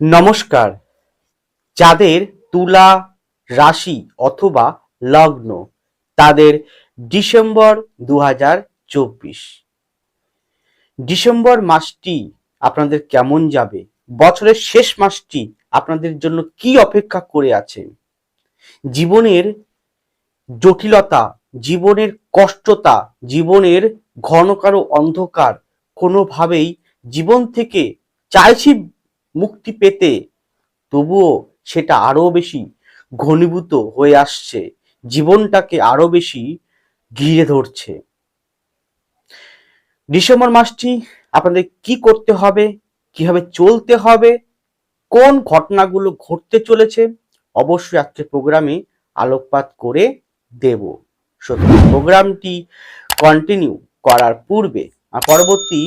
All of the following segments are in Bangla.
নমস্কার। যাদের তুলা রাশি অথবা লগ্ন, তাদের ডিসেম্বর দু ডিসেম্বর মাসটি আপনাদের কেমন যাবে? বছরের শেষ মাসটি আপনাদের জন্য কি অপেক্ষা করে আছে? জীবনের জটিলতা, জীবনের কষ্টতা, জীবনের ঘন কারও অন্ধকার কোনোভাবেই জীবন থেকে চাইছি মুক্তি পেতে তবুও সেটা আরও বেশি ঘনীভূত হয়ে আসছে, জীবনটাকে আরও বেশি ঘিরে ধরছে। ডিসেম্বর মাসটি আপনাদের কি করতে হবে, কীভাবে চলতে হবে, কোন ঘটনাগুলো ঘটতে চলেছে, অবশ্যই আজকের প্রোগ্রামে আলোকপাত করে দেব। সুতরাং প্রোগ্রামটি কন্টিনিউ করার পূর্বে পরবর্তী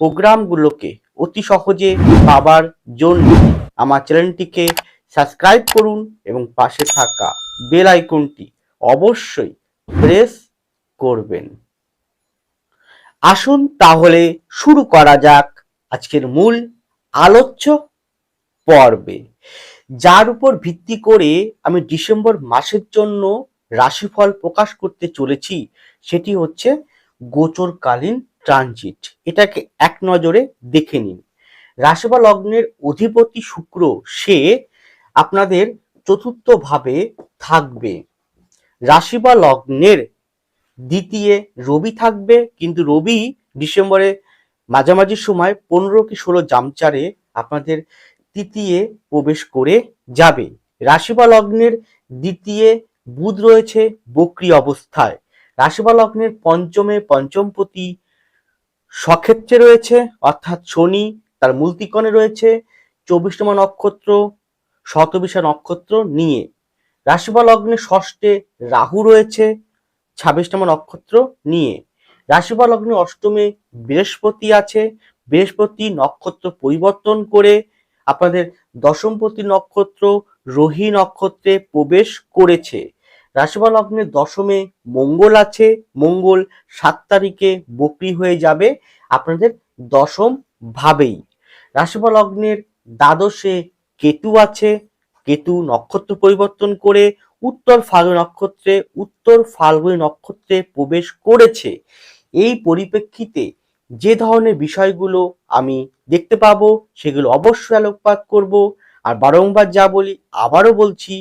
প্রোগ্রামগুলোকে অতি সহজে পাবার জন্য আমার চ্যানেলটিকে সাবস্ক্রাইব করুন এবং পাশে থাকা বেল আইকনটি অবশ্যই প্রেস করবেন। আসুন তাহলে শুরু করা যাক আজকের মূল আলোচ্য পর্বে। যার উপর ভিত্তি করে আমি ডিসেম্বর মাসের জন্য রাশিফল প্রকাশ করতে চলেছি, সেটি হচ্ছে গোচরকালীন ট্রানজিট। এটাকে এক নজরে দেখে নিন। রাশি বা লগ্নের অধিপতি শুক্র, সে আপনাদের চতুর্থ ভাবে থাকবে। রাশি বা লগ্নের দ্বিতীয় রবি থাকবে, কিন্তু রবি ডিসেম্বরে মাঝামাঝি সময় পনেরো কি ষোলো জামচারে আপনাদের তৃতীয় প্রবেশ করে যাবে। রাশি বা লগ্নের দ্বিতীয় বুধ রয়েছে বক্রি অবস্থায়। রাশি বা লগ্নের পঞ্চমে পঞ্চমপতি সক্ষেত্রে রয়েছে, অর্থাৎ শনি তার মূলতিকণে রয়েছে, চব্বিশতম নক্ষত্র, শতবিশা নক্ষত্র নিয়ে। রাশি বা লগ্নে ষষ্ঠে রাহু রয়েছে, ছাব্বিশতম নক্ষত্র নিয়ে। রাশি বা লগ্নে অষ্টমে বৃহস্পতি আছে, বৃহস্পতি নক্ষত্র পরিবর্তন করে আপনাদের দশমপতি নক্ষত্র রোহি নক্ষত্রে প্রবেশ করেছে। রাশি বা লগ্নের দশমে মঙ্গল আছে। মঙ্গল সাত তারিখে বকরি হয়ে যাবে। আপনাদের দশম ভাবেই। রাশি বা লগ্নের দ্বাদশে কেতু আছে। কেতু নক্ষত্র পরিবর্তন করে উত্তর ফাল্গুন নক্ষত্রে, উত্তর ফাল্গুন নক্ষত্রে প্রবেশ করেছে। এই পরিপ্রেক্ষিতে যে ধরনের বিষয়গুলো আমি দেখতে পাবো, সেগুলো অবশ্যই আলোকপাত করব। আর বারংবার যা বলি, আবারও বলছি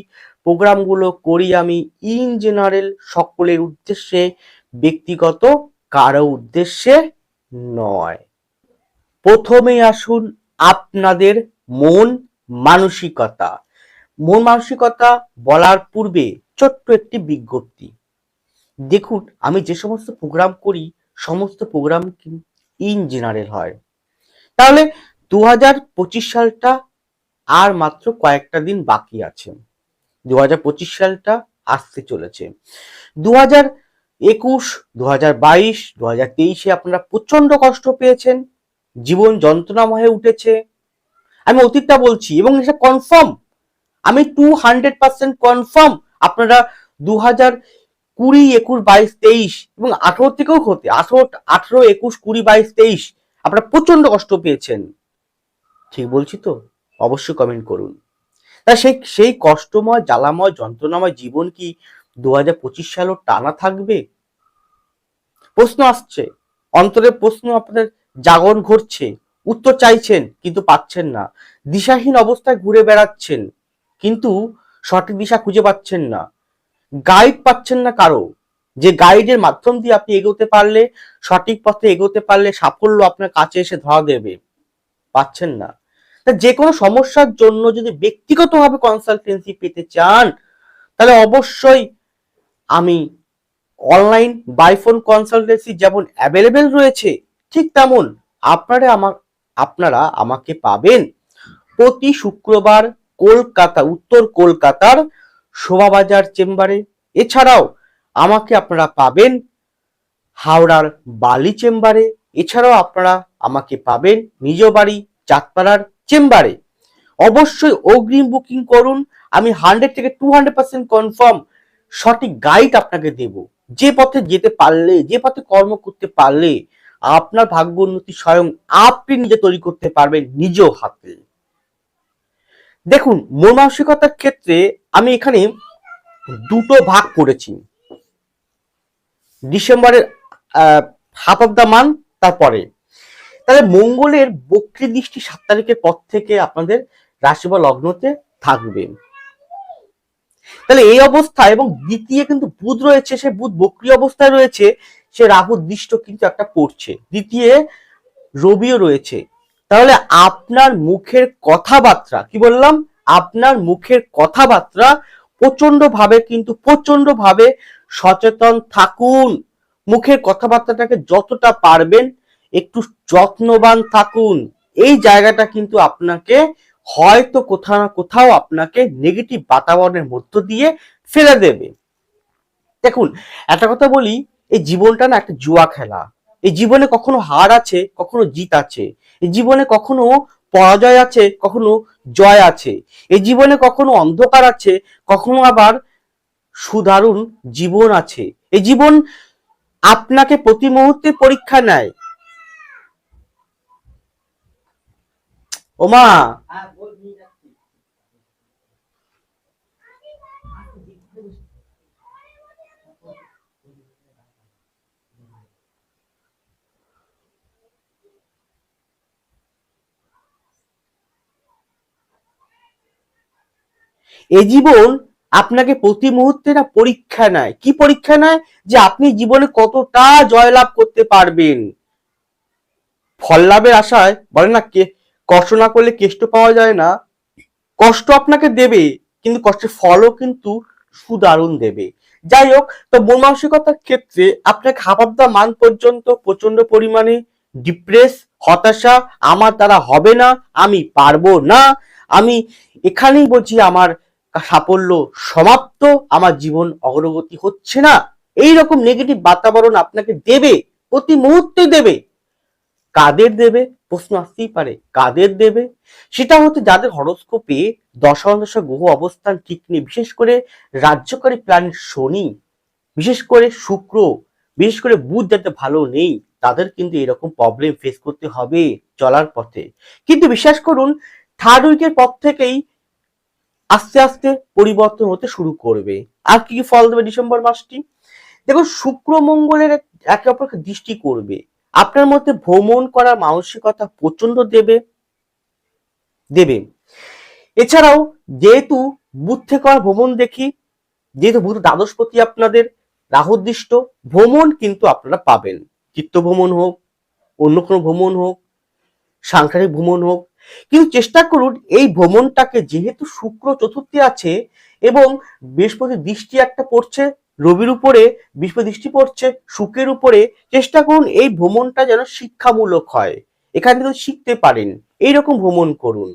প্রোগ্রামগুলো করি আমি ইন জেনারেল সকলের উদ্দেশ্যে, ব্যক্তিগত কারও উদ্দেশ্যে নয়। প্রথমে আসুন আপনাদের মন মানসিকতা। মন মানসিকতা বলার পূর্বে ছোট্ট একটি বিজ্ঞপ্তি। দেখুন, আমি যে সমস্ত প্রোগ্রাম করি, সমস্ত প্রোগ্রাম ইন জেনারেল হয়। তাহলে দু হাজার পঁচিশ সালটা আর মাত্র কয়েকটা দিন বাকি আছে। দু হাজার পঁচিশ সালটা আসতে চলেছে। দু হাজার একুশ দু হাজার বাইশ দু হাজার তেইশে আপনারা প্রচণ্ড কষ্ট পেয়েছেন। জীবন যন্ত্রণাময় উঠেছে। আমি অতীতটা বলছি এবং এটা কনফার্ম আমি টু হান্ড্রেড পার্সেন্ট কনফার্ম আপনারা দু হাজার কুড়ি, একুশ, বাইশ, তেইশ এবং আঠারো থেকেও হতে আঠারো আঠারো, একুশ, কুড়ি, বাইশ, তেইশ আপনারা প্রচণ্ড কষ্ট পেয়েছেন। ঠিক বলছি তো? অবশ্যই কমেন্ট করুন। তা সেই সেই কষ্টময়, জ্বালাময়, যন্ত্রণাময় জীবন কি দু হাজার পঁচিশ সালও টানা থাকবে? প্রশ্ন আসছে। অন্তরের প্রশ্ন আপনাদের জাগরণ ঘটছে। উত্তর চাইছেন, কিন্তু পাচ্ছেন না। দিশাহীন অবস্থায় ঘুরে বেড়াচ্ছেন, কিন্তু সঠিক দিশা খুঁজে পাচ্ছেন না। গাইড পাচ্ছেন না কারও। যে গাইডের মাধ্যম দিয়ে আপনি এগোতে পারলে, সঠিক পথে এগোতে পারলে সাফল্য আপনার কাছে এসে ধরা দেবে। পাচ্ছেন না। যে কোনো সমস্যার জন্য যদি ব্যক্তিগতভাবে কনসালটেন্সি পেতে চান, তাহলে অবশ্যই আমি অনলাইন বাইফোন কনসালটেন্সি যেমন অ্যাভেলেবেল রয়েছে, ঠিক তেমন আপনারা আমার আপনারা আমাকে পাবেন প্রতি শুক্রবার কলকাতা, উত্তর কলকাতার শোভাবাজার চেম্বারে। এছাড়াও আমাকে আপনারা পাবেন হাওড়ার বালি চেম্বারে। এছাড়াও আপনারা আমাকে পাবেন নিজ বাড়ি, চাঁদপাড়ার চেম্বারে। অবশ্যই অগ্রিম বুকিং করুন। আমি হান্ড্রেড থেকে টু হান্ড্রেড পার্সেন্ট কনফার্ম সঠিক গাইড আপনাকে দেব। যে পথে যেতে পারলে, যে পথে কর্ম করতে পারলে আপনার ভাগ্য উন্নতি স্বয়ং আপনি নিজে তৈরি করতে পারবেন নিজ হাতে। দেখুন মন মানসিকতার ক্ষেত্রে আমি এখানে দুটো ভাগ করেছি। ডিসেম্বরের হাফ অফ দ্য মান্থ তারপরে তাহলে মঙ্গলের বক্রী দৃষ্টি সাত তারিখের পর থেকে আপনাদের রাশি বা লগ্নতে থাকবে। তাহলে এই অবস্থায় এবং দ্বিতীয় কিন্তু বুধ রয়েছে, সে বুধ বক্রী অবস্থায় রয়েছে, সে রাহু দৃষ্ট কিন্তু একটা পড়ছে। দ্বিতীয় রবিও রয়েছে। তাহলে আপনার মুখের কথাবার্তা, কি বললাম? আপনার মুখের কথাবার্তা প্রচণ্ড ভাবে কিন্তু প্রচণ্ড ভাবে সচেতন থাকুন। মুখের কথাবার্তাটাকে যতটা পারবেন একটু যত্নবান থাকুন। এই জায়গাটা কিন্তু আপনাকে হয়তো কোথাও না কোথাও আপনাকে নেগেটিভ বাতাবরণের মধ্য দিয়ে ফেলে দেবে। দেখুন, একটা কথা বলি, এই জীবনটা না একটা জুয়া খেলা। এই জীবনে কখনো হার আছে, কখনো জিত আছে। এই জীবনে কখনো পরাজয় আছে, কখনো জয় আছে। এই জীবনে কখনো অন্ধকার আছে, কখনো আবার সুদারুণ জীবন আছে। এই জীবন আপনাকে প্রতি মুহূর্তে পরীক্ষা নেয়। ওমা। এই জীবন আপনাকে প্রতি মুহূর্তে না পরীক্ষা নেয়। কি পরীক্ষা নেয়? যে আপনি জীবনে কতটা জয়লাভ করতে পারবেন। ফল লাভের আশায় বলে না কে কষ্ট না করলে কেষ্ট পাওয়া যায় না। কষ্ট আপনাকে দেবে, কিন্তু কষ্টের ফলও কিন্তু সুদারুণ দেবে। যাই হোক, তো মন মানসিকতার ক্ষেত্রে আপনাকে হাফ দ্য মান পর্যন্ত প্রচণ্ড পরিমাণে ডিপ্রেস হতাশা, আমার দ্বারা হবে না, আমি পারব না, আমি এখানেই বলছি আমার সাফল্য সমাপ্ত, আমার জীবন অগ্রগতি হচ্ছে না। এই রকম নেগেটিভ বাতাবরণ আপনাকে দেবে, প্রতি মুহূর্তে দেবে। কাদের দেবে? প্রশ্ন আসতেই পারে, কাদের দেবে? সেটা হচ্ছে যাদের হরস্কোপে দশা গ্রহ অবস্থান ঠিক নেই, বিশেষ করে রাজ্যকারী প্ল্যানেট শনি, বিশেষ করে শুক্র, বিশেষ করে বুধ যাতে ভালো নেই, তাদের কিন্তু এরকম প্রবলেম ফেস করতে হবে চলার পথে। কিন্তু বিশ্বাস করুন থার্ড উইকের পর থেকেই আস্তে আস্তে পরিবর্তন হতে শুরু করবে। আর কি কি ফল দেবে ডিসেম্বর মাসটি? দেখো শুক্র মঙ্গলের একে অপরকে দৃষ্টি করবে। আপনার মধ্যে ভ্রমণ করার মানসিকতা প্রচণ্ড দেবে দেবে। এছাড়াও যেহেতু বুধ থেকে ভ্রমণ দেখি, যেহেতু বুধ দ্বাদশপতি আপনাদের রাহুদৃষ্ট, ভ্রমণ কিন্তু আপনারা পাবেন। চিত্ত ভ্রমণ হোক, অন্য কোনো ভ্রমণ হোক, সাংসারিক ভ্রমণ হোক। কিন্তু চেষ্টা করুন এই ভ্রমণটাকে যেহেতু শুক্র চতুর্থী আছে এবং বৃহস্পতি দৃষ্টি একটা পড়ছে রবির উপরে বৃহস্পতি দৃষ্টি পড়ছে সুখের উপরে। চেষ্টা করুন এই ভ্রমণটা যেন শিক্ষামূলক হয়। এখান থেকে শিখতে পারেন, এইরকম ভ্রমণ করুন।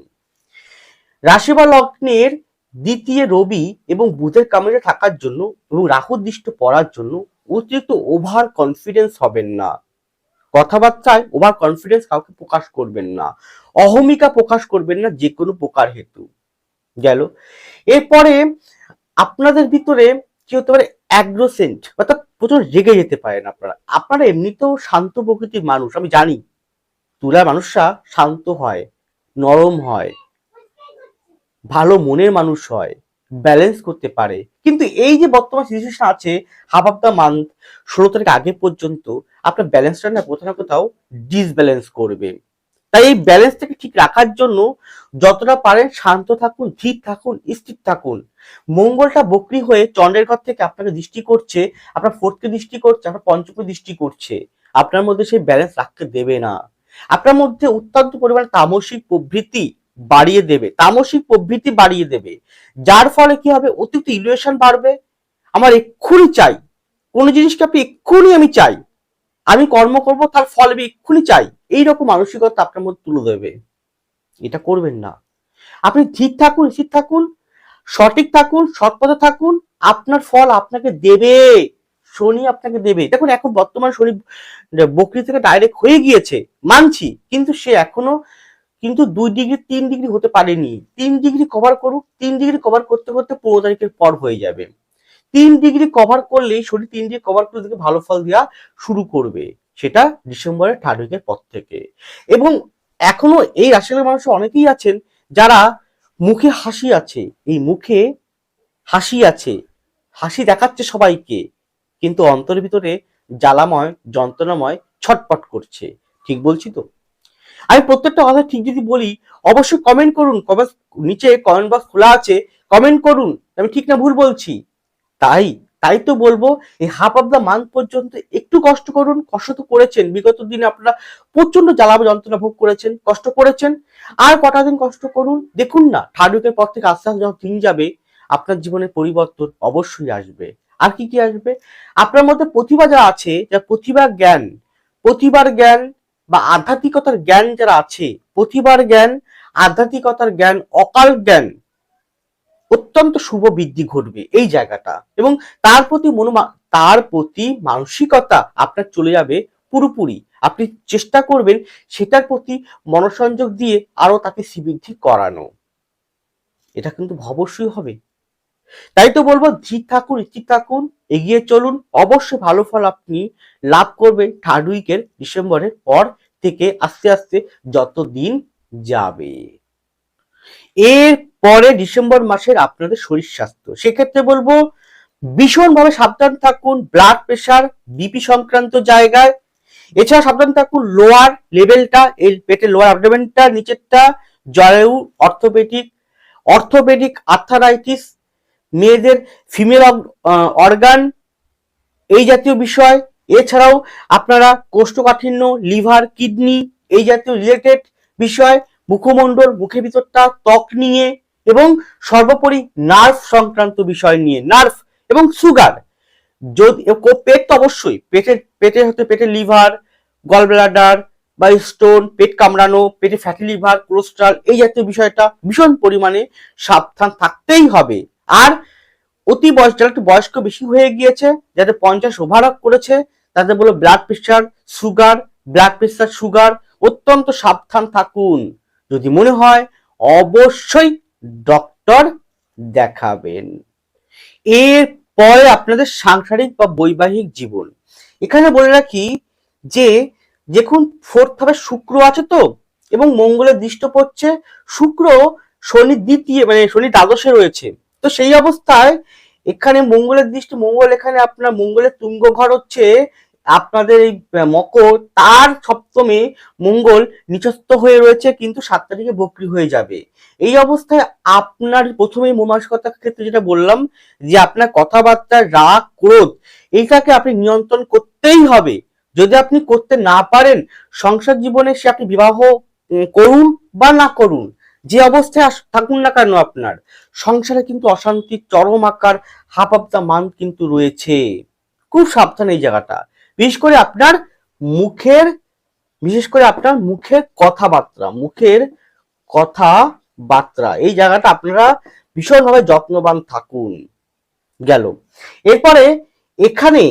রাশি বা লগ্নের দ্বিতীয় রবি এবং বুধের কামড়ে থাকার জন্য এবং রাহু দৃষ্ট পড়ার জন্য অতিরিক্ত ওভার কনফিডেন্স হবেন না। কথাবার্তায় ওভার কনফিডেন্স কাউকে প্রকাশ করবেন না। অহমিকা প্রকাশ করবেন না যে কোনো প্রকার হেতু। গেল। এরপরে আপনাদের ভিতরে কি হতে পারে? অ্যাগ্রোসেন্ট অর্থাৎ প্রচুর রেগে যেতে পারেন আপনারা। আপনারা এমনিতেও শান্ত প্রকৃতির মানুষ, আমি জানি। তুলা মানুষরা শান্ত হয়, নরম হয়, ভালো মনের মানুষ হয় ব্যালেন্স করতে পারে। কিন্তু এই যে বর্তমান সিচুয়েশন আছে হাফ অফ দ্য মান্থ ষোলো তারিখ আগে পর্যন্ত, আপনার ব্যালেন্সটা না কোথাও না কোথাও ডিসব্যালেন্স করবে। তাই এই ব্যালেন্সটাকে ঠিক রাখার জন্য যতটা পারেন শান্ত থাকুন, ধীর থাকুন, স্থির থাকুন। মঙ্গলটা বকরি হয়ে চন্দ্রের ঘর থেকে আপনাকে দৃষ্টি করছে, আপনার ফোর্থকে দৃষ্টি করছে, আপনার পঞ্চমকে দৃষ্টি করছে। আপনার মধ্যে সেই ব্যালেন্স রাখতে দেবে না। আপনার মধ্যে অত্যন্ত পরিমাণে তামসিক প্রবৃত্তি বাড়িয়ে দেবে, তামসিক প্রবৃত্তি বাড়িয়ে দেবে। যার ফলে কি হবে? অতিরিক্ত ইলিউশন বাড়বে। আমার এক্ষুনি চাই। কোনো জিনিসকে আপনি এক্ষুনি আমি চাই। আমি কর্ম করব, তার ফল আমি এক্ষুনি চাই। এইরকম মানসিকতা আপনার মধ্যে তুলে দেবে এটা করবেন না। আপনি ঠিক থাকুন স্থির থাকুন, সঠিক থাকুন, সৎ পথে থাকুন, আপনার ফল আপনাকে দেবে। শনি আপনাকে দেবে। দেখুন, এখন বর্তমানে শনি বকরি থেকে ডাইরেক্ট হয়ে গিয়েছে, মানছি, কিন্তু সে এখনও কিন্তু দুই ডিগ্রি, তিন ডিগ্রি হতে পারেনি। তিন ডিগ্রি কভার করুক, তিন ডিগ্রি কভার করতে করতে পনেরো তারিখের পর হয়ে যাবে। তিন ডিগ্রি কভার করলেই শরীর তিন ডিগ্রি কভার করলে দেখে ভালো ফল দেওয়া শুরু করবে। সেটা ডিসেম্বরের থার্ড উইকের পর থেকে। এবং এখনও এই রাশির মানুষ অনেকেই আছেন যারা মুখে হাসি আছে। এই মুখে হাসি আছে। হাসি দেখাচ্ছে সবাইকে। কিন্তু অন্তরের ভিতরে জ্বালাময়, যন্ত্রণাময় ছটপট করছে। ঠিক বলছি তো? আমি প্রত্যেকটা কথা ঠিক যদি বলি, অবশ্যই কমেন্ট করুন। কমেন্ট নিচে কমেন্ট বক্স খোলা আছে। কমেন্ট করুন। আমি ঠিক না ভুল বলছি? তাই তাই তো বলব, এই হাফ অফ দ্য মান্থ পর্যন্ত একটু কষ্ট করুন, কষ্ট তো করেছেন। বিগত দিনে আপনারা প্রচণ্ড জ্বালাবে যন্ত্রণা ভোগ করেছেন, কষ্ট করেছেন। আর কটা দিন কষ্ট করুন, দেখুন না উইকের পর থেকে আস্তে আস্তে যখন দিন যাবে, আপনার জীবনে পরিবর্তন অবশ্যই আসবে। আর কি কি আসবে? আপনার মধ্যে প্রতিভা যা আছে যা প্রতিভা জ্ঞান, প্রতিভার জ্ঞান বা আধ্যাত্মিকতার জ্ঞান যারা আছে, প্রতিভার জ্ঞান, আধ্যাত্মিকতার জ্ঞান, অকাল জ্ঞান অত্যন্ত শুভ বৃদ্ধি ঘটবে এই জায়গাটা। এবং তার প্রতি মনোমা, তার প্রতি মানসিকতা আপনার চলে যাবে পুরোপুরি। আপনি চেষ্টা করবেন সেটার প্রতি মনোসংযোগ দিয়ে আরও তাকে শ্রীবৃদ্ধি করানো। এটা কিন্তু অবশ্যই হবে। তাই তো বলব, ধীর থাকুন স্থির থাকুন, এগিয়ে চলুন। অবশ্যই ভালো ফল আপনি লাভ করবেন থার্ড উইকের ডিসেম্বরের পর থেকে আস্তে আস্তে যত দিন যাবে। এর পরে ডিসেম্বর মাসের আপনাদের শরীর স্বাস্থ্য। সেক্ষেত্রে বলব, ভীষণভাবে সাবধান থাকুন ব্লাড প্রেশার বিপি সংক্রান্ত জায়গায়। এছাড়া সাবধান থাকুন লোয়ার লেভেলটা এই পেটের লোয়ার অ্যাবডোমেনটা নিচেরটা জরায়ু অর্থোপেডিক অর্থোপেডিক আর্থারাইটিস মেয়েদের ফিমেল অর্গান এই জাতীয় বিষয়। এছাড়াও আপনারা কোষ্ঠকাঠিন্য লিভার কিডনি এই জাতীয় রিলেটেড বিষয় মুখমণ্ডল, মুখের ভিতরটা ত্বক নিয়ে এবং সর্বোপরি নার্ভ সংক্রান্ত বিষয় নিয়ে নার্ভ এবং সুগার যদি পেট তো অবশ্যই, পেটের, পেটে হতে পেটের লিভার গল ব্লাডার বা স্টোন পেট কামড়ানো, পেটে ফ্যাটি লিভার কোলেস্ট্রল এই জাতীয় বিষয়টা ভীষণ পরিমাণে সাবধান থাকতেই হবে। আর অতি বয়স, যারা একটু বয়স্ক বেশি হয়ে গিয়েছে, যাদের পঞ্চাশ ওভারআপ করেছে, তাদের বলো blood pressure sugar blood pressure sugar অত্যন্ত সাবধান থাকুন। যদি মনে হয়, অবশ্যই ডক্টর দেখাবেন। এর পরে আপনাদের সাংসারিক বা বৈবাহিক জীবন। এখানে বলে রাখি যে, দেখুন ফোর্থ হাবে শুক্র আছে তো, এবং মঙ্গলের দৃষ্ট পড়ছে শুক্র, শনি দ্বিতীয় মানে শনি দ্বাদশে রয়েছে। তো সেই অবস্থায় এখানে মঙ্গলের দৃষ্টি, মঙ্গল এখানে আপনার মঙ্গলের তুঙ্গ ঘর হচ্ছে আপনাদের এই মকর, তার সপ্তমে মঙ্গল নিচস্থ হয়ে রয়েছে, কিন্তু সাত তারিখে বকরি হয়ে যাবে। এই অবস্থায় আপনার প্রথমেই মমানসিকতার ক্ষেত্রে যেটা বললাম, যে আপনার কথাবার্তা, রাগ, ক্রোধ, এইটাকে আপনি নিয়ন্ত্রণ করতেই হবে। যদি আপনি করতে না পারেন, সংসার জীবনে সে আপনি বিবাহ করুন বা না করুন, যে অবস্থায় থাকুন না কেন আপনার, সংসারে কিন্তু অশান্তির চরম আকার হাফ অফ দ্য মান্থ কিন্তু রয়েছে। খুব সাবধান এই জায়গাটা। বিশেষ করে আপনার মুখের, বিশেষ করে আপনার মুখের কথাবার্তা মুখের কথাবার্তা। এই জায়গাটা আপনারা ভীষণভাবে যত্নবান থাকুন। গেল। এরপরে এখানে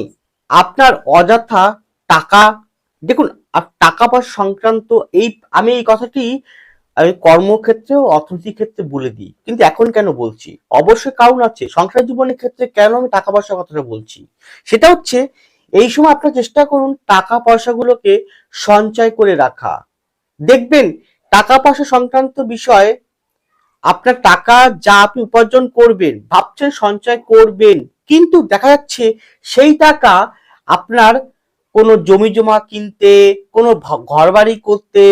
আপনার অযথা টাকা, দেখুন টাকা পয়সা সংক্রান্ত এই, আমি এই কথাটি আমি কর্মক্ষেত্রে ও অর্থনীতির ক্ষেত্রে বলে দিই। কিন্তু এখন কেন বলছি? অবশ্যই কারণ আছে। সংসার জীবনের ক্ষেত্রে কেন আমি টাকা পয়সার কথাটা বলছি? সেটা হচ্ছে এই সময় আপনার চেষ্টা করুন টাকা পয়সাগুলোকে সঞ্চয় করে রাখা। দেখবেন টাকা পয়সা সংক্রান্ত বিষয়ে, আপনার টাকা যা আপনি উপার্জন করবেন, ভাবছেন সঞ্চয় করবেন, কিন্তু দেখা যাচ্ছে সেই টাকা আপনার কোনো জমি জমা কিনতে, কোনো ঘর বাড়ি করতে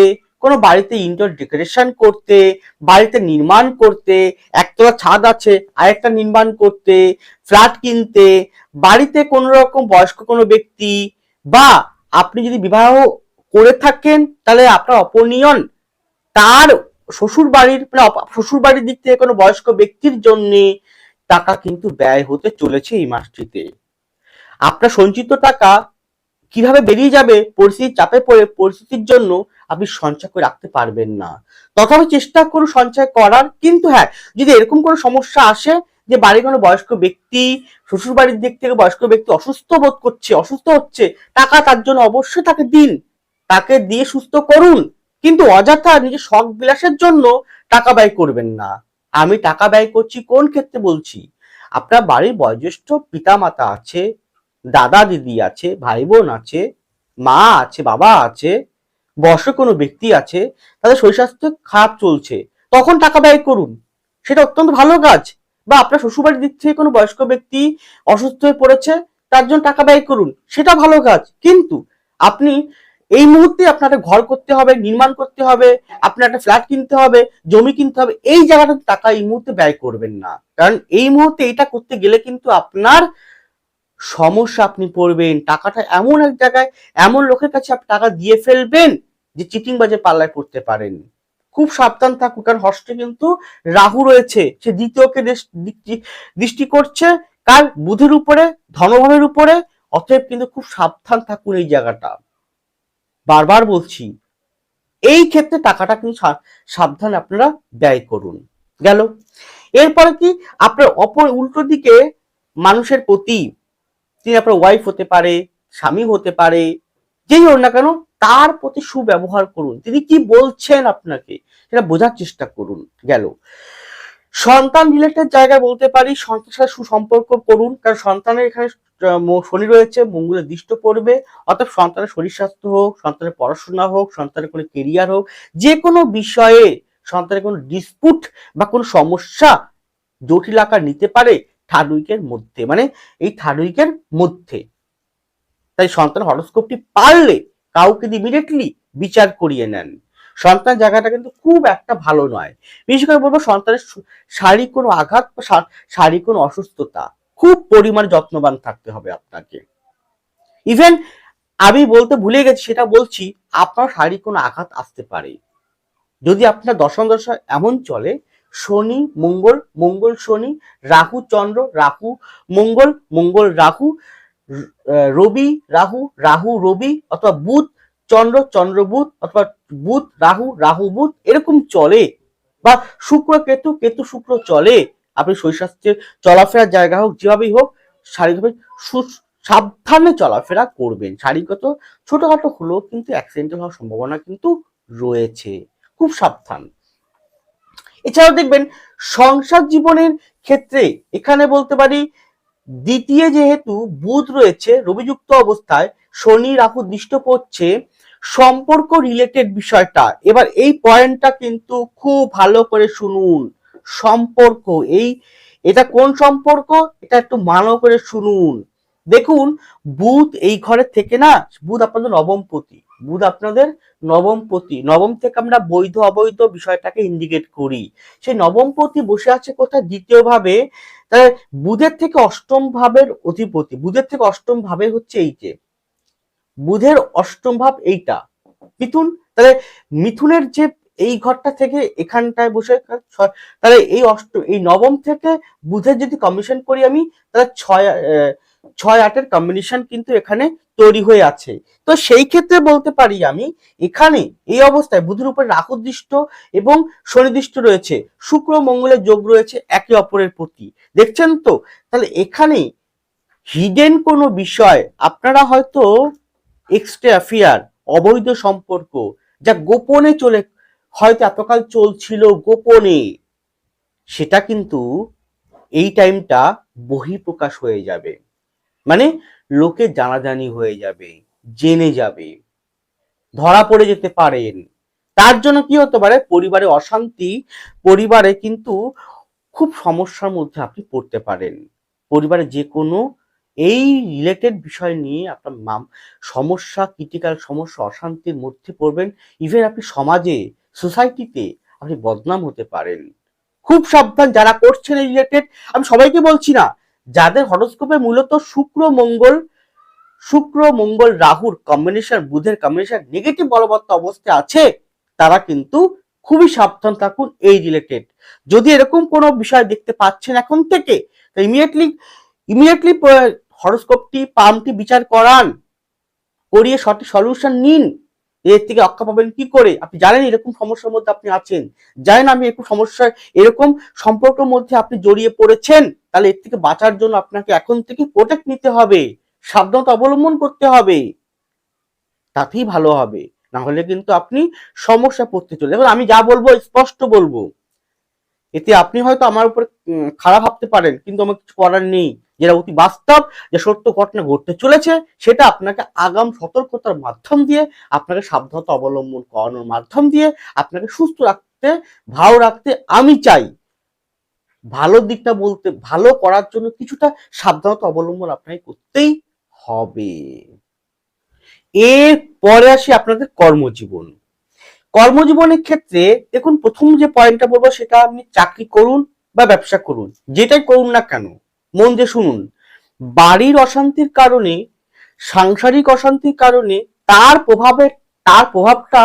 কোনো বাড়িতে ইনডোর ডেকোরেশন করতে, বাড়িতে নির্মাণ করতে, একতলা ছাদ আছে, আরেকটা নির্মাণ করতে ফ্ল্যাট কিনতে, বাড়িতে কোনো রকম বয়স্ক কোনো ব্যক্তি বা আপনি যদি বিবাহ করে থাকেন, তাহলে আপনার অপনিয়ন, তার শ্বশুর বাড়ির মানে শ্বশুর বাড়ির দিক থেকে কোনো বয়স্ক ব্যক্তির জন্য টাকা কিন্তু ব্যয় হতে চলেছে এই মাসটিতে। আপনার সঞ্চিত টাকা কীভাবে বেরিয়ে যাবে, পরিস্থিতির চাপে পড়ে, পরিস্থিতির জন্য আপনি সঞ্চয় করে রাখতে পারবেন না। তথাপি চেষ্টা করুন সঞ্চয় করার। কিন্তু হ্যাঁ যদি এরকম কোনো সমস্যা আসে যে বাড়ির কোনো বয়স্ক ব্যক্তি শ্বশুর বাড়ির দিক থেকে বয়স্ক ব্যক্তি অসুস্থ বোধ করছে, অসুস্থ হচ্ছে, টাকা তার জন্য অবশ্যই তাকে দিন। তাকে দিয়ে সুস্থ করুন। কিন্তু অযথা নিজের শখ বিলাসের জন্য টাকা ব্যয় করবেন না। আমি টাকা ব্যয় করছি কোন ক্ষেত্রে বলছি? আপনার বাড়ির বয়োজ্যেষ্ঠ পিতা মাতা আছে দাদা দিদি আছে ভাই বোন আছে, মা আছে, বাবা আছে বয়স্ক কোনো ব্যক্তি আছে, তাদের শরীর স্বাস্থ্য খারাপ চলছে, তখন টাকা ব্যয় করুন। সেটা অত্যন্ত ভালো কাজ। বা আপনার শ্বশুরবাড়ির দিক থেকে কোনো বয়স্ক ব্যক্তি অসুস্থ হয়ে পড়েছে, তার জন্য টাকা ব্যয় করুন। সেটা ভালো কাজ। কিন্তু আপনি এই মুহূর্তে আপনার ঘর করতে হবে, নির্মাণ করতে হবে, আপনার একটা ফ্ল্যাট কিনতে হবে, জমি কিনতে হবে, এই জায়গাটা টাকা এই মুহূর্তে ব্যয় করবেন না। কারণ এই মুহূর্তে এটা করতে গেলে কিন্তু আপনার সমস্যা আপনি পড়বেন। টাকাটা এমন এক জায়গায়, এমন লোকের কাছে আপনি টাকা দিয়ে ফেলবেন যে চিটিং বাজে পাল্লায় পড়তে পারেন। খুব সাবধান থাকুন কারণ হস্তে কিন্তু রাহু রয়েছে, সে দ্বিতীয়কে দৃষ্টি- করছে, কার? বুধের উপরে, ধনভাবের উপরে, অতএব কিন্তু খুব সাবধান থাকুন এই জায়গাটা। বারবার বলছি, এই ক্ষেত্রে টাকাটা কিন্তু সাবধান আপনারা ব্যয় করুন। গেল। এরপরে কি? আপনার অপর উল্টো দিকে মানুষের প্রতি, তিনি আপনার ওয়াইফ হতে পারে, স্বামী হতে পারে, যেই হোক না কেন তার প্রতি সুব্যবহার করুন? তিনি কি বলছেন আপনাকে? সেটা বোঝার চেষ্টা করুন, গেল। সন্তান রিলেটেড জায়গায় বলতে পারি, সন্তানের সাথে সুসম্পর্ক করুন, কারণ সন্তানের এখানে শনি রয়েছে, মঙ্গলের দৃষ্ট পড়বে অর্থাৎ সন্তানের শরীর স্বাস্থ্য হোক, সন্তানের পড়াশোনা হোক, সন্তানের কোনো কেরিয়ার হোক যে কোনো বিষয়ে সন্তানের কোনো ডিসপুট বা কোনো সমস্যা জটিল আকার নিতে পারে থার্ড উইকের মধ্যে মানে এই থার্ড উইকের মধ্যে। তাই সন্তান হরস্কোপটি পারলে কাউকে ইমিডিয়েটলি বিচার করিয়ে নেন। সন্তান জায়গাটা কিন্তু খুব একটা ভালো নয়। বিশেষ করে বলব সন্তানের শারীরিক কোনো আঘাত শারীরিক কোনো অসুস্থতা খুব পরিমাণে যত্নবান থাকতে হবে আপনাকে। ইভেন আমি বলতে ভুলে গেছি, সেটা বলছি, আপনার শারীরিক কোনো আঘাত আসতে পারে। যদি আপনার দশম দশা এমন চলে, শনি, মঙ্গল মঙ্গল শনি, রাহু, চন্দ্র, রাহু, মঙ্গল মঙ্গল, রাহু রবি, রাহু রাহু, রবি অথবা বুধ, চন্দ্র চন্দ্র বুধ অথবা বুধ, রাহু রাহু, বুধ এরকম চলে বা শুক্র, কেতু কেতু, শুক্র চলে। আপনি শরীর চলাফেরার জায়গা হোক, যেভাবেই হোক, শারীরিকভাবে সাবধানে চলাফেরা করবেন। শারীরিকত ছোটখাটো হলেও কিন্তু অ্যাক্সিডেন্টাল হওয়ার সম্ভাবনা কিন্তু রয়েছে। খুব সাবধান। এছাড়াও দেখবেন সংসার জীবনের ক্ষেত্রে এখানে বলতে পারি দ্বিতীয় যেহেতু বুধ রয়েছে, রবিযুক্ত অবস্থায় শনি রাহু দৃষ্ট পড়ছে সম্পর্ক রিলেটেড বিষয়টা। এবার এই পয়েন্টটা কিন্তু খুব ভালো করে শুনুন। সম্পর্ক, এই, এটা কোন সম্পর্ক? এটা একটু ভালো করে শুনুন। দেখুন, বুধ এই ঘরের থেকে না, বুধ আপনাদের নবমপতি বুধ আপনাদের নবমপতি নবম থেকে আমরা বৈধ, অবৈধ বিষয়টাকে ইন্ডিকেট করি। সেই নবমপতি বসে আছে কোথায়? দ্বিতীয় ভাবে তাহলে বুধের থেকে অষ্টম ভাবের অধিপতি। বুধের থেকে অষ্টম ভাবে হচ্ছে এই যে, বুধের অষ্টম ভাব এইটা। মিথুন, তাহলে মিথুনের যে এই ঘরটা থেকে এখানটায় বসে তাহলে এই অষ্ট এই নবম থেকে বুধের যদি কমিশন করি আমি, তাহলে ছয় ছয় আটের কম্বিনেশন কিন্তু এখানে তৈরি হয়ে আছে। তো সেই ক্ষেত্রে বলতে পারি আমি, এখানে এই অবস্থায় বুধের উপর রাহু দৃষ্ট এবং শনিদৃষ্ট রয়েছে। শুক্র মঙ্গলের যোগ রয়েছে একে অপরের প্রতি। দেখছেন তো? তাহলে এখানে হিডেন কোনো বিষয়, আপনারা হয়তো এক্সট্রা অ্যাফেয়ার অবৈধ সম্পর্ক, যা গোপনে চলে, হয়তো এতকাল চলছিল গোপনে, সেটা কিন্তু এই টাইমটা বহিঃপ্রকাশ হয়ে যাবে। মানে লোকে জানাজানি হয়ে যাবে, জেনে যাবে, ধরা পড়ে যেতে পারেন তার জন্য কি হতে পারে? পরিবারে অশান্তি, পরিবারে কিন্তু খুব সমস্যার মধ্যে আপনি পড়তে পারেন। পরিবারে যে কোনো এই রিলেটেড বিষয় নিয়ে আপনার মাম, সমস্যা ক্রিটিক্যাল সমস্যা, অশান্তির মধ্যে পড়বেন। ইভেন আপনি সমাজে সোসাইটিতে আপনি বদনাম হতে পারেন। খুব সাবধান যারা করছেন এই রিলেটেড আমি সবাইকে বলছি না যাদের হরোস্কোপে মূলত শুক্র, মঙ্গল শুক্র, মঙ্গল, রাহুর কম্বিনেশন বুধের কম্বিনেশন নেগেটিভ বলবত্ত অবস্থায় আছে, তারা কিন্তু খুবই সাবধান থাকুন এই রিলেটেড যদি এরকম কোনো বিষয় দেখতে পাচ্ছেন এখন থেকে ইমিডিয়েটলি ইমিডিয়েটলি হরোস্কোপটি পামটি বিচার করান, করিয়ে সঠিক সলিউশন নিন। এর থেকে রক্ষা পাবেন কি করে? আপনি জানেন এরকম সমস্যার মধ্যে আপনি আছেন। জানেন আমি এরকম সমস্যায়, এরকম সম্পর্কের মধ্যে আপনি জড়িয়ে পড়েছেন। তাহলে এর থেকে বাঁচার জন্য আপনাকে এখন থেকে প্রোটেক্ট নিতে হবে। সাবধানতা অবলম্বন করতে হবে। তাতেই ভালো হবে। না হলে কিন্তু আপনি সমস্যা পড়তে চলে এবার আমি যা বলব, স্পষ্ট বলব। এতে আপনি হয়তো আমার উপর খারাপ ভাবতে পারেন, কিন্তু আমার কিছু করার নেই। যেটা অতি বাস্তব, যে সত্য ঘটনা ঘটতে চলেছে, সেটা আপনাকে আগাম সতর্কতার মাধ্যম দিয়ে, আপনাকে সাবধানতা অবলম্বন করানোর মাধ্যম দিয়ে, আপনাকে সুস্থ রাখতে, ভালো রাখতে আমি চাই। ভালো দিকটা বলতে, ভালো করার জন্য কিছুটা সাবধানতা অবলম্বন আপনাকে করতেই হবে। এর পরে আসি আপনাদের কর্মজীবন। কর্মজীবনের ক্ষেত্রে দেখুন, প্রথম যে পয়েন্টটা বলব সেটা আপনি চাকরি করুন বা ব্যবসা করুন, যেটাই করুন না কেন, মন দিয়ে শুনুন। বাড়ির অশান্তির কারণে, সাংসারিক অশান্তির কারণে তার প্রভাবে তার প্রভাবটা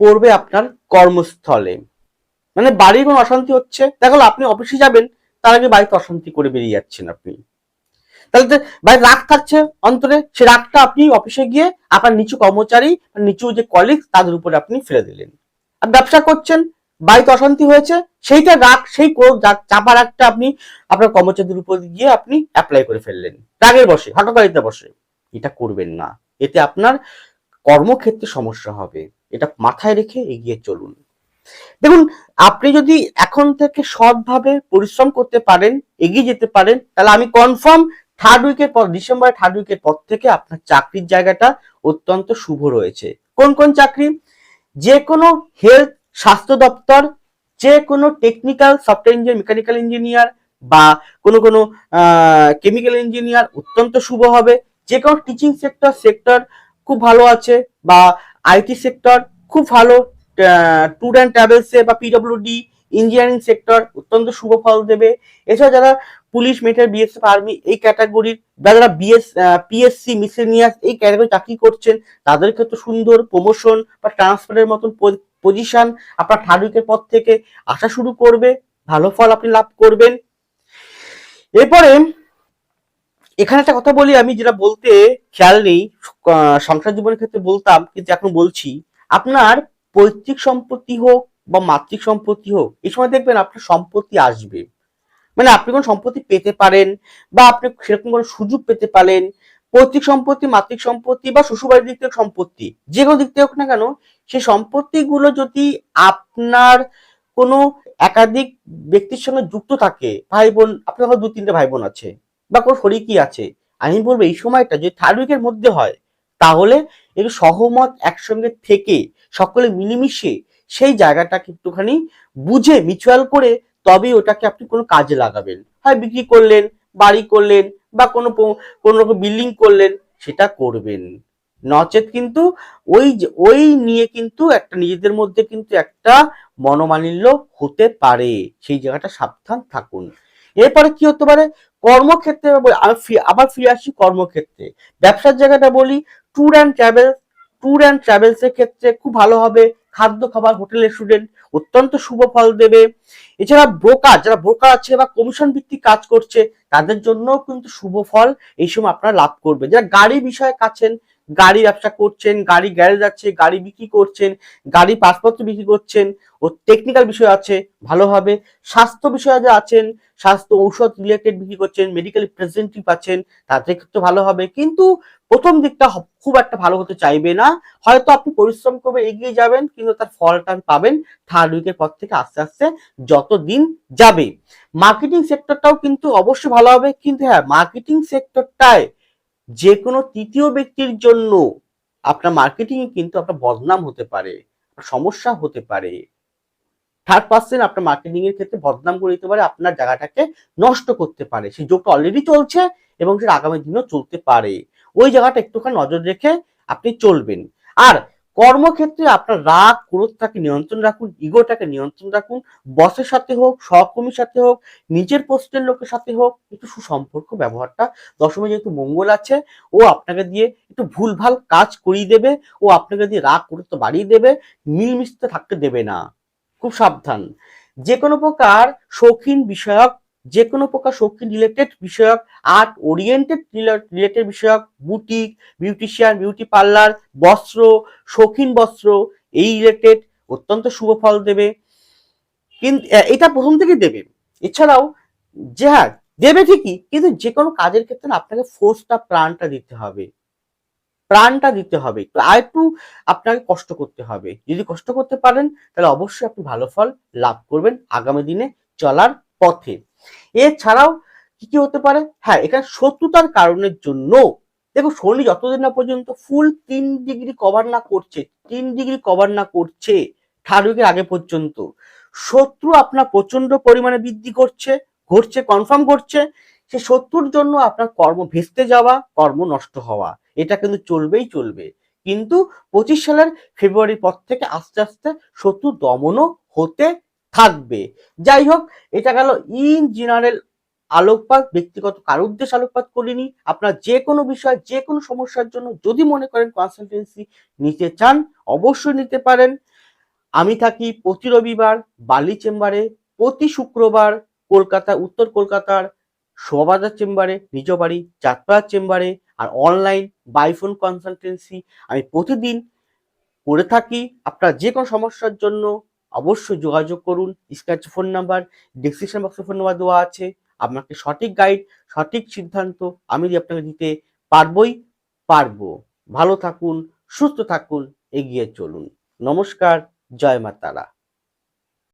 পড়বে আপনার কর্মস্থলে। মানে বাড়ির কোনো অশান্তি হচ্ছে? দেখো, আপনি অফিসে যাবেন, তার আগে বাড়িতে অশান্তি করে বেরিয়ে যাচ্ছেন আপনি। তাহলে ভাই রাগ থাকছে অন্তরে, সে রাগটা আপনি অফিসে গিয়ে আপনার নিচু কর্মচারী, নিচু যে কলিগ তাদের উপরে আপনি ফেলে দিলেন। আর ব্যবসা করছেন, বাড়িতে অশান্তি হয়েছে, সেইটা রাগ, সেই চাপা রাগটা আপনি আপনার কর্মচারীদের উপর গিয়ে আপনি অ্যাপ্লাই করে ফেললেন। রাগের বসে হঠাৎ বসে এটা করবেন না। এতে আপনার কর্মক্ষেত্রে সমস্যা হবে। এটা মাথায় রেখে এগিয়ে চলুন। দেখুন, আপনি যদি এখন থেকে সৎভাবে পরিশ্রম করতে পারেন, এগিয়ে যেতে পারেন, তাহলে আমি কনফার্ম থার্ড উইকের পর ডিসেম্বর থার্ড উইকের পর থেকে আপনার চাকরির জায়গাটা অত্যন্ত শুভ রয়েছে। কোন কোন চাকরি? যে কোনো হেলথ স্বাস্থ্য দপ্তর, যে কোনো technical software engineer mechanical engineer বা কোনো কোনো কেমিক্যাল ইঞ্জিনিয়ার অত্যন্ত শুভ হবে। যে কোনো টিচিং সেক্টর সেক্টর খুব ভালো আছে বা আইটি সেক্টর খুব ভালো ট্যুর অ্যান্ড ট্রাভেলসে বা পিডব্লিউডি ইঞ্জিনিয়ারিং সেক্টর অত্যন্ত শুভ ফল দেবে। এছাড়া যারা পুলিশ মিলিটারি বিএসএফ আর্মি এই ক্যাটাগরির বা যারা বিএস পিএসসি মিসেনিয়াস এই ক্যাটাগরি চাকরি করছেন, তাদের ক্ষেত্রে সুন্দর প্রমোশন বা ট্রান্সফারের মতন পজিশন আপনার থার্ড উইকের পর থেকে আসা শুরু করবে, ভালো ফল আপনি লাভ করবেন। এরপরে এখানে একটা কথা বলি, আমি যেটা বলতে খেয়াল নেই সংসার জীবনের ক্ষেত্রে বলতাম, কিন্তু এখন বলছি, আপনার পৈতৃক সম্পত্তি হোক বা মাতৃক সম্পত্তি হোক, এই সময় দেখবেন আপনার সম্পত্তি আসবে। মানে আপনি কোন সম্পত্তি পেতে পারেন বা আপনি সেরকম কোনো সুযোগ পেতে পারেন, পৈতৃক সম্পত্তি, মাতৃক সম্পত্তি বা শ্বশুরবাড়ির দিক থেকে সম্পত্তি, যে কোনো দিক থেকে হোক না কেন, সেই সম্পত্তিগুলো যদি আপনার কোনো একাধিক ব্যক্তির সঙ্গে যুক্ত থাকে, ভাই বোন, আপনার দু তিনটে ভাই বোন আছে বা কোনো শরিকই আছে, আমি বলব এই সময়টা যদি থার্ড উইকের মধ্যে হয়, তাহলে একটু সহমত একসঙ্গে থেকে সকলে মিলেমিশে সেই জায়গাটাকে একটুখানি বুঝে মিচুয়াল করে তবেই ওটাকে আপনি কোনো কাজে লাগাবেন। হয় বিক্রি করলেন, বাড়ি করলেন বা কোনো কোনো রকম বিল্ডিং করলেন, সেটা করবেন। নচেত কিন্তু ওই ওই নিয়ে কিন্তু একটা নিজেদের মধ্যে কিন্তু একটা মনোমালিন্য হতে পারে। সেই জায়গাটা সাবধান থাকুন। এরপরে কি হতে পারে? কর্মক্ষেত্রে আবার ফিরে আসি কর্মক্ষেত্রে। ব্যবসার জায়গাটা বলি tour and travel tour and travels এর ক্ষেত্রে খুব ভালো হবে। খাদ্য খাবার হোটেলের স্টুডেন্ট অত্যন্ত শুভ ফল দেবে। এছাড়া ব্রোকার যারা ব্রোকার আছে বা কমিশন ভিত্তিক কাজ করছে, তাদের জন্য কিন্তু শুভ ফল এই সময় আপনারা লাভ করবে যারা গাড়ি বিষয়ে কাছেন গাড়ি ব্যবসা করছেন, গাড়ি গ্যারেজ আছে, গাড়ি বিক্রি করছেন, গাড়ি পাসপত্র বিক্রি করছেন, ও টেকনিক্যাল বিষয় আছে ভালোভাবে স্বাস্থ্য বিষয়ে যা আছেন, স্বাস্থ্য ঔষধ রিলেটেড বিক্রি করছেন মেডিকেল রিপ্রেজেন্টেটিভ আছেন তাদের ক্ষেত্রে ভালো হবে। কিন্তু প্রথম দিকটা খুব একটা ভালো হতে চাইবে না। হয়তো আপনি পরিশ্রম করবে এগিয়ে যাবেন, কিন্তু তার ফলটা পাবেন থার্ড উইকের পর থেকে আস্তে আস্তে যত দিন যাবে মার্কেটিং সেক্টরটাও কিন্তু অবশ্যই ভালো হবে, কিন্তু হ্যাঁ মার্কেটিং সেক্টরটায় যে কোনো তৃতীয় ব্যক্তির জন্য আপনার মার্কেটিং কিন্তু আপনার বদনাম হতে পারে সমস্যা হতে পারে। থার্ড পার্সেন্ট আপনার মার্কেটিং এর ক্ষেত্রে বদনাম করে দিতে পারে, আপনার জায়গাটাকে নষ্ট করতে পারে। সেই যোগটা অলরেডি চলছে এবং সেটা আগামী দিনও চলতে পারে। ওই জায়গাটা একটুখানি নজর রেখে আপনি চলবেন। আর কর্মক্ষেত্রে আপনার রাগ, ক্রোধটাকে নিয়ন্ত্রণ রাখুন, ইগোটাকে নিয়ন্ত্রণ রাখুন বসের সাথে হোক, সহকর্মীর সাথে হোক, নিজের পোস্টের লোকের সাথে হোক, একটু সুসম্পর্ক ব্যবহারটা। দশমে যেহেতু মঙ্গল আছে, ও আপনাকে দিয়ে একটু ভুলভাল কাজ করিয়ে দেবে, ও আপনাকে দিয়ে রাগ, ক্রোধ বাড়িয়ে দেবে, মিলমিশতে থাকতে দেবে না। খুব সাবধান। যে কোনো প্রকার শৌখিন বিষয়ক যে কোনো প্রকার শৌখিন রিলেটেড বিষয়ক আর্ট ওরিয়েন্টেড রিলেটেড বিষয়ক বুটিক বিউটিশিয়ান বিউটি পার্লার বস্ত্র, শৌখিন বস্ত্র, এই রিলেটেড অত্যন্ত শুভ ফল দেবে। কিন্তু এটা প্রথম থেকে দেবে। এছাড়াও, যে হ্যাঁ দেবে ঠিকই, কিন্তু যে কোনো কাজের ক্ষেত্রে আপনাকে ফোর্সটা প্রাণটা দিতে হবে। প্রাণটা দিতে হবে। আর একটু আপনাকে কষ্ট করতে হবে। যদি কষ্ট করতে পারেন, তাহলে অবশ্যই আপনি ভালো ফল লাভ করবেন আগামী দিনে চলার পথে। এছাড়াও কি কি হতে পারে? হ্যাঁ এখানে শত্রুতার কারণের জন্য। দেখো শনি যতদিন না পর্যন্ত ফুল তিন ডিগ্রি কভার না করছে, তিন ডিগ্রি কভার না করছে থার্ড উইকের আগে পর্যন্ত। শত্রু আপনার প্রচণ্ড পরিমাণে বৃদ্ধি করছে, ঘটছে কনফার্ম ঘটছে সে শত্রুর জন্য আপনার কর্ম ভেস্তে যাওয়া, কর্ম নষ্ট হওয়া, এটা কিন্তু চলবেই চলবে। কিন্তু পঁচিশ সালের ফেব্রুয়ারির পর থেকে আস্তে আস্তে শত্রু দমনও হতে থাকবে। যাই হোক, এটা গেল ইন জেনারেল আলোকপাত, ব্যক্তিগত কার উদ্দেশ্য আলোকপাত করিনি। আপনার যে কোনো বিষয়, যে কোনো সমস্যার জন্য যদি মনে করেন কনসালটেন্সি নিতে চান, অবশ্যই নিতে পারেন। আমি থাকি প্রতি রবিবার বালি চেম্বারে, প্রতি শুক্রবার কলকাতা, উত্তর কলকাতার শোভাবাজার চেম্বারে, নিজ বাড়ি চাঁদপাড়ার চেম্বারে, আর অনলাইন বাইফোন কনসালটেন্সি আমি প্রতিদিন করে থাকি। আপনার যে কোনো সমস্যার জন্য অবশ্যই যোগাযোগ করুন, স্ক্র্যাচ ফোন নাম্বার ডিসক্রিপশন বক্সে ফোন নাম্বার দেওয়া আছে, আপনাকে সঠিক গাইড সঠিক সিদ্ধান্ত আমি আপনাকে দিতে পারবই, পারব। ভালো থাকুন, সুস্থ থাকুন, এগিয়ে চলুন। নমস্কার, জয় মা তারা